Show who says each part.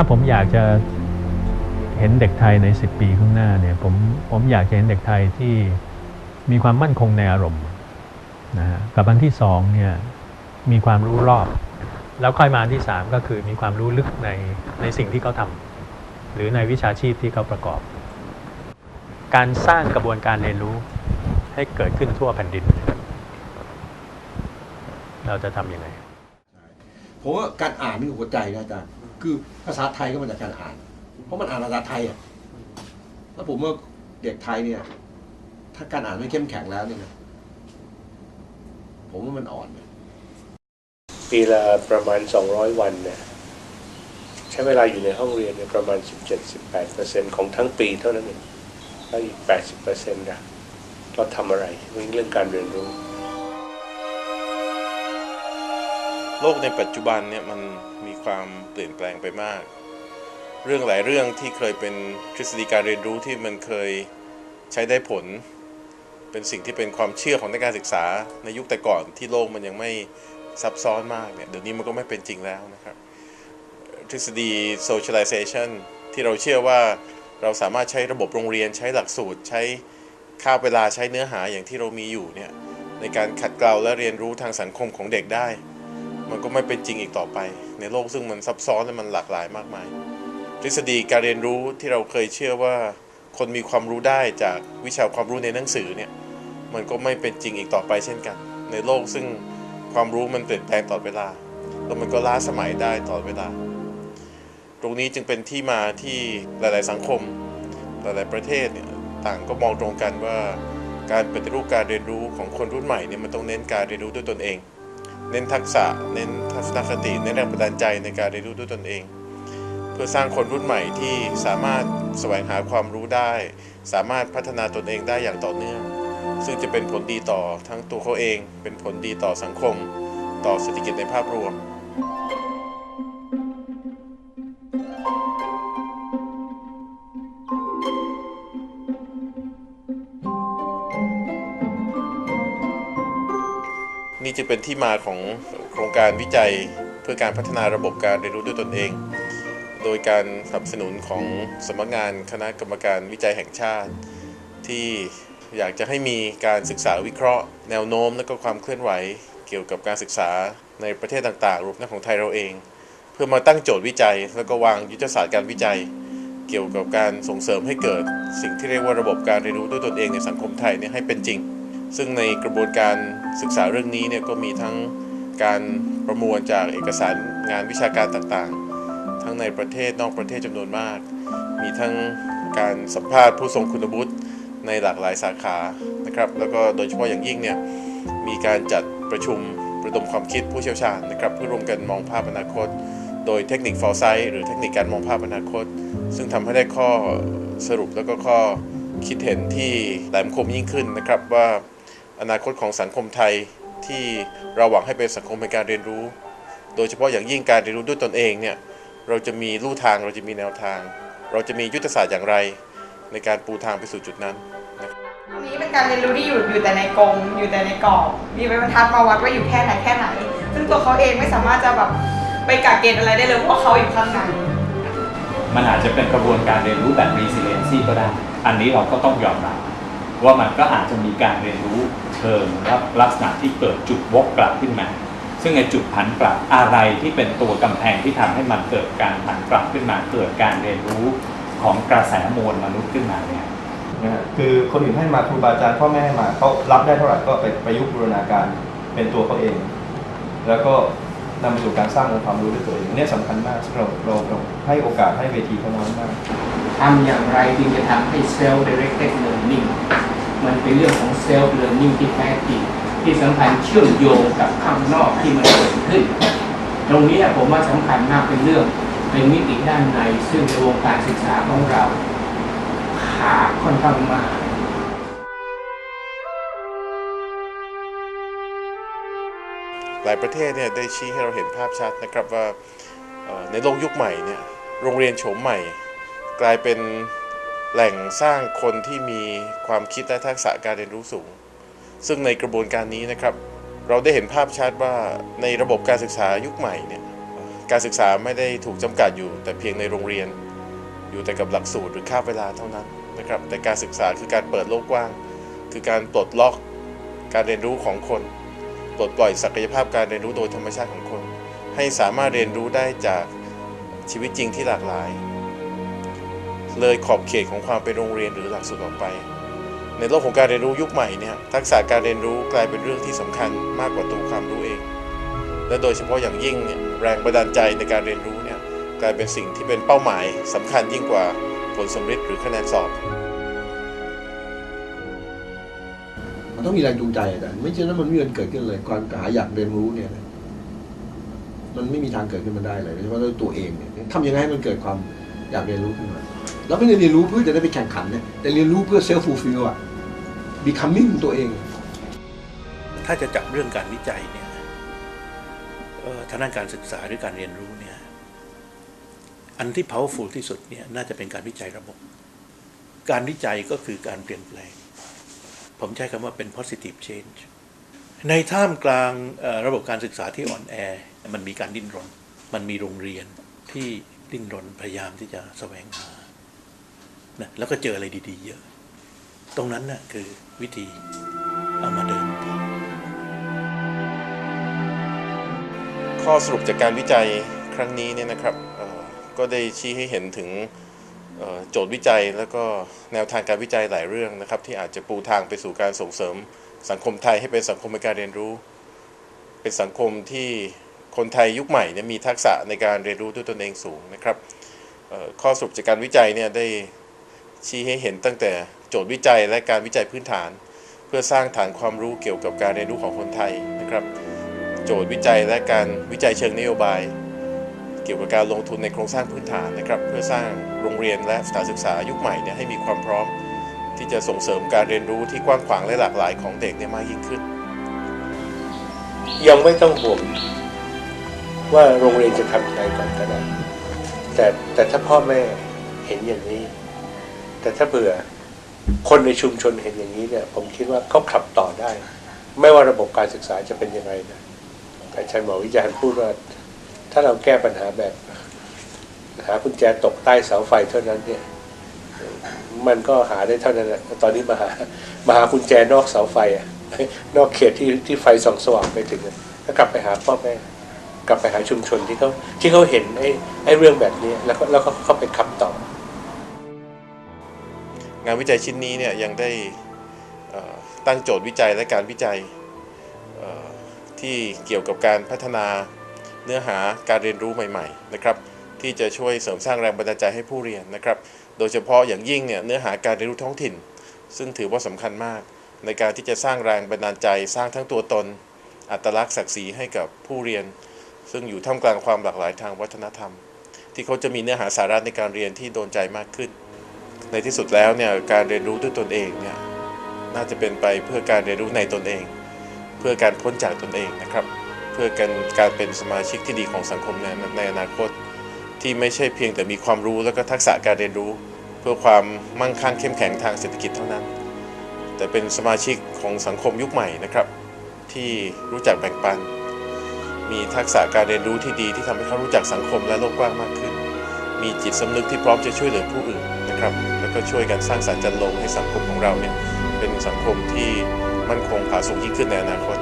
Speaker 1: ถ้าผมอยากจะเห็นเด็กไทยใน 10 ปีข้างหน้าเนี่ยผมผมอยากจะเห็นเด็กไทยที่มีความมั่นคงในอารมณ์นะฮะกับอันที่สองเนี่ยมีความรู้รอบ แล้วค่อยมาอันที่สามก็คือมีความรู้ลึกในในสิ่งที่เขาทำหรือในวิชาชีพที่เขาประกอบ การสร้างกระบวนการเรียนรู้ให้เกิดขึ้นทั่วแผ่นดิน เราจะทำยังไง
Speaker 2: ผมว่าการอ่านนี่หัวใจนะอาจารย์ คือภาษาไทยก็มาจากการอ่าน เพราะมันอ่านภาษาไทยอะแล้วผมว่าเด็กไทยเนี่ย ถ้าการอ่านไม่เข้มแข็งแล้วเนี่ยนะผมว่ามันอ่อนเนี่ย
Speaker 3: ปีละประมาณ 200 วันเนี่ยใช้เวลาอยู่ในห้องเรียนเนี่ยประมาณ 17-18%ของทั้งปีเท่านั้นเองแล้วอีก 80%นะเราทำอะไรเรื่องการเรียนรู้
Speaker 4: โลกในปัจจุบันเนี่ยมัน มีความเปลี่ยนแปลงไปมาก เรื่องหลายเรื่องที่เคยเป็นทฤษฎีการเรียนรู้ที่มันเคยใช้ได้ผล เป็นสิ่งที่เป็นความเชื่อของนักการศึกษาในยุคแต่ก่อนที่โลกมันยังไม่ซับซ้อนมากเนี่ยเดี๋ยวนี้มันก็ไม่เป็นจริงแล้วนะครับ ทฤษฎี socialization ที่เราเชื่อว่าเราสามารถใช้ระบบโรงเรียนใช้หลักสูตร ใช้ค่าเวลาใช้เนื้อหาอย่างที่เรามีอยู่เนี่ยในการขัดเกลาและเรียนรู้ทางสังคมของเด็กได้ มันก็ไม่เป็นจริงอีกต่อไป ในโลกซึ่งมันซับซ้อนและมันหลากหลายมากมาย ทฤษฎีการเรียนรู้ที่เราเคยเชื่อว่า คนมีความรู้ได้จากวิชาความรู้ในหนังสือเนี่ยมันก็ไม่เป็นจริงอีกต่อไปเช่นกัน ในโลกซึ่งความรู้มันเปลี่ยนแปลงตลอดเวลา แล้วมันก็ล้าสมัยได้ตลอดเวลา ตรงนี้จึงเป็นที่มาที่หลาย ๆ สังคม หลาย ๆ ประเทศเนี่ยต่างก็มองตรงกันว่า การปฏิรูปการเรียนรู้ของคนรุ่นใหม่เนี่ยมันต้องเน้นการเรียนรู้ด้วยตนเอง เน้นทักษะ เน้นทัศนคติเน้นแรงบันดาลใจในการเรียนรู้ด้วยตนเอง เพื่อสร้างคนรุ่นใหม่ที่สามารถแสวงหาความรู้ได้ สามารถพัฒนาตนเองได้อย่างต่อเนื่อง ซึ่งจะเป็นผลดีต่อทั้งตัวเขาเอง เป็นผลดีต่อสังคม ต่อเศรษฐกิจในภาพรวม นี่จะเป็นที่มาของโครงการวิจัยเพื่อการพัฒนาระบบการเรียนรู้ด้วยตนเอง โดยการสนับสนุนของสำนักงานคณะกรรมการวิจัยแห่งชาติ ที่อยากจะให้มีการศึกษาวิเคราะห์ แนวโน้มและก็ความเคลื่อนไหว เกี่ยวกับการศึกษาในประเทศต่างๆรวมทั้งของไทยเราเอง เพื่อมาตั้งโจทย์วิจัย แล้วก็วางยุทธศาสตร์การวิจัย เกี่ยวกับการส่งเสริมให้เกิด สิ่งที่เรียกว่าระบบการเรียนรู้ด้วยตนเองในสังคมไทยเนี่ยให้เป็นจริง ซึ่งในกระบวนการศึกษาเรื่องนี้เนี่ยก็มีทั้งการประมวลจากเอกสารงานวิชาการต่างๆ ทั้งในประเทศนอกประเทศจำนวนมาก มีทั้งการสัมภาษณ์ผู้ทรงคุณวุฒิในหลากหลายสาขานะครับ แล้วก็โดยเฉพาะอย่างยิ่งเนี่ยมีการจัดประชุมประดมความคิดผู้เชี่ยวชาญนะครับเพื่อร่วมกันมองภาพอนาคต โดยเทคนิค foresight หรือเทคนิคการมองภาพอนาคต ซึ่งทำให้ได้ข้อสรุปแล้วก็ข้อคิดเห็นที่แหลมคมยิ่งขึ้นนะครับว่า อนาคตของสังคมไทยที่เราหวังให้เป็นสังคมแห่งการเรียนรู้ โดยเฉพาะอย่างยิ่งการเรียนรู้ด้วยตนเองเนี่ยเราจะมีลู่ทางเราจะมีแนวทาง เราจะมียุทธศาสตร์อย่างไร ในการปูทางไปสู่จุดนั้น
Speaker 5: ตรงนี้เป็นการเรียนรู้ที่อยู่อยู่แต่ในกรงอยู่แต่ในกรอบมีไม้บรรทัดมาวัดว่าอยู่แค่ไหนแค่ไหน ซึ่งตัวเขาเองไม่สามารถจะแบบไปกะเกณฑ์อะไรได้เลยเพราะว่าเขาอยู่ข้างใน
Speaker 6: มันอาจจะเป็นกระบวนการเรียนรู้แบบ resiliency ก็ได้ อันนี้เราก็ต้องยอมรับ ว่ามันก็อาจจะมีการเรียนรู้เชิงลักษณะที่เกิดจุดวกกลับขึ้นมา ซึ่งในจุดผันกลับอะไรที่เป็นตัวกำแพงที่ทำให้มันเกิดการผันกลับขึ้นมา เกิดการเรียนรู้ของกระแสมวลมนุษย์ขึ้นมาเนี่ย
Speaker 7: คือคนอื่นให้มาครูบาอาจารย์พ่อแม่ให้มาเขารับได้เท่าไหร่ก็ไปประยุกต์บูรณาการเป็นตัวเขาเอง แล้วก็นำไปสู่การสร้างองค์ความรู้ด้วยตัวเองนเนี่ยสำคัญมากเราเราเราให้โอกาสให้เวทีเขาน้อยมาก
Speaker 8: ทำอย่างไรจึงจะทำให้ self directed learning มันเป็นเรื่องของ self learning ที่แท้จริงที่สำคัญเชื่อมโยงกับข้างนอกที่มันเกิดขึ้น ตรงนี้ผมว่าสำคัญมากเป็นเรื่องเป็นมิติด้านในซึ่งในวงการศึกษาของเราขาดค่อนข้างมาก
Speaker 4: หลายประเทศเนี่ยได้ชี้ให้เราเห็นภาพชัดนะครับว่าในโลกยุคใหม่เนี่ยโรงเรียนโฉมใหม่ กลายเป็นแหล่งสร้างคนที่มีความคิดและทักษะการเรียนรู้สูง ซึ่งในกระบวนการนี้นะครับ เราได้เห็นภาพชัดว่าในระบบการศึกษายุคใหม่เนี่ยการศึกษาไม่ได้ถูกจำกัดอยู่แต่เพียงในโรงเรียน อยู่แต่กับหลักสูตรหรือค่าเวลาเท่านั้นนะครับแต่การศึกษาคือการเปิดโลกกว้าง คือการปลดล็อกการเรียนรู้ของคนปลดปล่อยศักยภาพการเรียนรู้โดยธรรมชาติของคน ให้สามารถเรียนรู้ได้จากชีวิตจริงที่หลากหลาย เลยขอบเขตของความเป็นโรงเรียนหรือหลักสูตรออกไป ในโลกของการเรียนรู้ยุคใหม่เนี่ยทักษะการเรียนรู้กลายเป็นเรื่องที่สำคัญมากกว่าตัวความรู้เอง และโดยเฉพาะอย่างยิ่งเนี่ยแรงบันดาลใจในการเรียนรู้เนี่ยกลายเป็นสิ่งที่เป็นเป้าหมายสำคัญยิ่งกว่าผลสำเร็จหรือคะแนนสอบ
Speaker 2: มันต้องมีแรงจูงใจอาจารย์ไม่เช่นนั้นมันไม่มีวันเกิดขึ้นเลยการหาอยากเรียนรู้เนี่ยมันไม่มีทางเกิดขึ้นมาได้เลยโดยเฉพาะด้วยตัวเองเนี่ยทำยังไงให้มันเกิดความอยากเรียนรู้ขึ้นมา แล้วไม่ได้เรียนรู้เพื่อจะได้ไปแข่งขันนี่ยแต่เรียนรู้เพื่อเซลฟ์ฟูลฟิลอะ becoming ตัวเอง
Speaker 9: ถ้าจะจับเรื่องการวิจัยเนี่ยทางด้านการศึกษาหรือการเรียนรู้เนี่ยอันที่ powerful ที่สุดเนี่ยน่าจะเป็นการวิจัยระบบ การวิจัยก็คือการเปลี่ยนแปลง ผมใช้คำว่าเป็น positive change ในท่ามกลางระบบการศึกษาที่อ่อนแอ มันมีการดิ้นรน มันมีโรงเรียนที่ดิ้นรนพยายามที่จะแสวงหา นะแล้วก็เจออะไรดี ๆ เยอะ ตรงนั้นน่ะคือวิธีเอามาเดินต่อ
Speaker 4: ข้อสรุปจากการวิจัยครั้งนี้เนี่ยนะครับก็ได้ชี้ให้เห็นถึงโจทย์วิจัยแล้วก็แนวทางการวิจัยหลายเรื่องนะครับ ที่อาจจะปูทางไปสู่การส่งเสริมสังคมไทยให้เป็นสังคมในการเรียนรู้ เป็นสังคมที่คนไทยยุคใหม่เนี่ยมีทักษะในการเรียนรู้ด้วยตนเองสูงนะครับข้อสรุปจากการวิจัยเนี่ยได้ ชี้ให้เห็นตั้งแต่โจทย์วิจัยและการวิจัยพื้นฐาน เพื่อสร้างฐานความรู้เกี่ยวกับการเรียนรู้ของคนไทยนะครับ โจทย์วิจัยและการวิจัยเชิงนโยบาย เกี่ยวกับการลงทุนในโครงสร้างพื้นฐานนะครับ เพื่อสร้างโรงเรียนและสถานศึกษายุคใหม่เนี่ยให้มีความพร้อม ที่จะส่งเสริมการเรียนรู้ที่กว้างขวางและหลากหลายของเด็กเนี่ยมากยิ่งขึ้น
Speaker 3: ยังไม่ต้องห่วงว่าโรงเรียนจะทำยังไงก่อนก็ได้แต่แต่ถ้าพ่อแม่เห็นอย่างนี้ แต่ถ้าเผื่อคนในชุมชนเห็นอย่างนี้เนี่ย ผมคิดว่าเขาขับต่อได้ ไม่ว่าระบบการศึกษาจะเป็นยังไงนะอาจารย์หมอวิจารณ์พูดว่า ถ้าเราแก้ปัญหาแบบ หากุญแจตกใต้เสาไฟเท่านั้นเนี่ย มันก็หาได้เท่านั้นแหละตอนนี้มาหามาหากุญแจนอกเสาไฟอะนอกเขตที่ที่ไฟส่องสว่างไปถึงอะแล้วกลับไปหาพ่อแม่กลับไปหาชุมชนที่เขาที่เขาเห็นไอ้ไอ้เรื่องแบบนี้แล้วก็แล้วก็เข้าไปคำตอบ
Speaker 4: งานวิจัยชิ้นนี้เนี่ยยังได้ตั้งโจทย์วิจัยและการวิจัยที่เกี่ยวกับการพัฒนาเนื้อหาการเรียนรู้ใหม่ๆนะครับที่จะช่วยเสริมสร้างแรงบันดาลใจให้ผู้เรียนนะครับ โดยเฉพาะอย่างยิ่งเนี่ยเนื้อหาการเรียนรู้ท้องถิ่น ซึ่งถือว่าสำคัญมาก ในการที่จะสร้างแรงบันดาลใจ สร้างทั้งตัวตน อัตลักษณ์ศักดิ์ศรีให้กับผู้เรียน ซึ่งอยู่ท่ามกลางความหลากหลายทางวัฒนธรรม ที่เขาจะมีเนื้อหาสาระในการเรียนที่โดนใจมากขึ้น ในที่สุดแล้วเนี่ยการเรียนรู้ด้วยตนเองเนี่ยน่าจะเป็นไปเพื่อการเรียนรู้ในตนเอง เพื่อการพ้นจากตนเองนะครับ เพื่อการการเป็นสมาชิกที่ดีของสังคมในในอนาคต ที่ไม่ใช่เพียงแต่มีความรู้แล้วก็ทักษะการเรียนรู้ เพื่อความมั่งคั่งเข้มแข็งทางเศรษฐกิจเท่านั้น แต่เป็นสมาชิกของสังคมยุคใหม่นะครับ ที่รู้จักแบ่งปัน มีทักษะการเรียนรู้ที่ดีที่ทำให้เขารู้จักสังคมและโลกกว้างมากขึ้น มีจิตสำนึกที่พร้อมจะช่วยเหลือผู้อื่นนะครับ แล้วก็ช่วยกันสร้างสรรค์จันลงให้สังคมของเราเนี่ยเป็นสังคมที่มั่นคงผาสุกยิ่งขึ้นในอนาคต